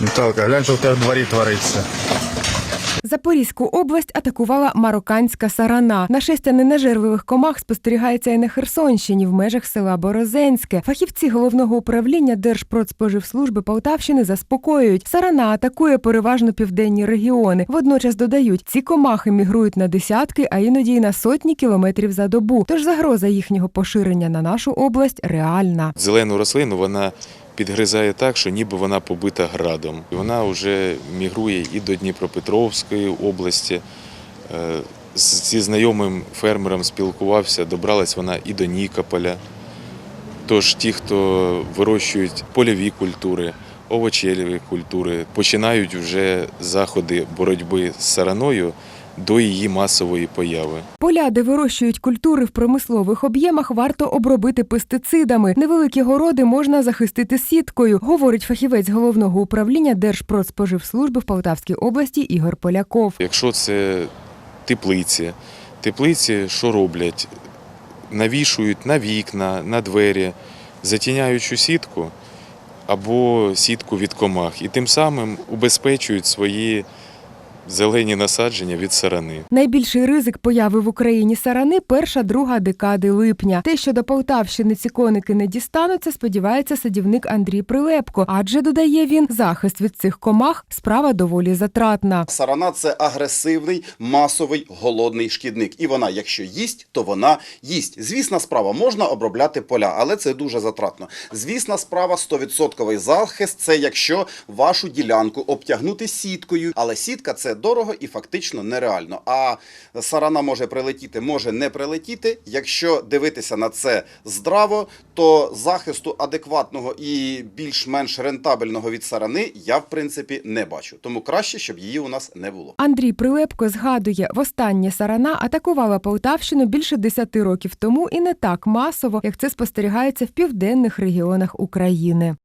Наталка, глянь, що в тебе в дворі твориться. Запорізьку область атакувала марокканська сарана. Нашестя ненажерливих комах спостерігається і на Херсонщині в межах села Борозенське. Фахівці головного управління Держпродспоживслужби Полтавщини заспокоюють. Сарана атакує переважно південні регіони. Водночас додають, ці комахи мігрують на десятки, а іноді й на сотні кілометрів за добу. Тож загроза їхнього поширення на нашу область реальна. Зелену рослину вона підгризає так, що ніби вона побита градом. Вона вже мігрує і до Дніпропетровської області. Е, Зі знайомим фермером спілкувався, добралась вона і до Нікополя. Тож ті, хто вирощують польові культури, овочеві культури, починають вже заходи боротьби з сараною до її масової появи. Поля, де вирощують культури в промислових об'ємах, варто обробити пестицидами. Невеликі городи можна захистити сіткою, говорить фахівець головного управління Держпродспоживслужби в Полтавській області Ігор Поляков. Якщо це теплиці, теплиці що роблять? Навішують на вікна, на двері, затіняючу сітку або сітку від комах, і тим самим убезпечують свої зелені насадження від сарани. Найбільший ризик появи в Україні сарани перша друга декади липня. Те, що до Полтавщини ці коники не дістануться, сподівається садівник Андрій Прилепко. Адже додає він, захист від цих комах справа доволі затратна. Сарана це агресивний, масовий, голодний шкідник. І вона, якщо їсть, то вона їсть. Звісна справа, можна обробляти поля, але це дуже затратно. Звісна справа, 100% захист це якщо вашу ділянку обтягнути сіткою. Але сітка це дорого і фактично нереально. А сарана може прилетіти, може не прилетіти. Якщо дивитися на це здраво, то захисту адекватного і більш-менш рентабельного від сарани я в принципі не бачу. Тому краще, щоб її у нас не було. Андрій Прилепко згадує, востаннє сарана атакувала Полтавщину більше 10 років тому і не так масово, як це спостерігається в південних регіонах України.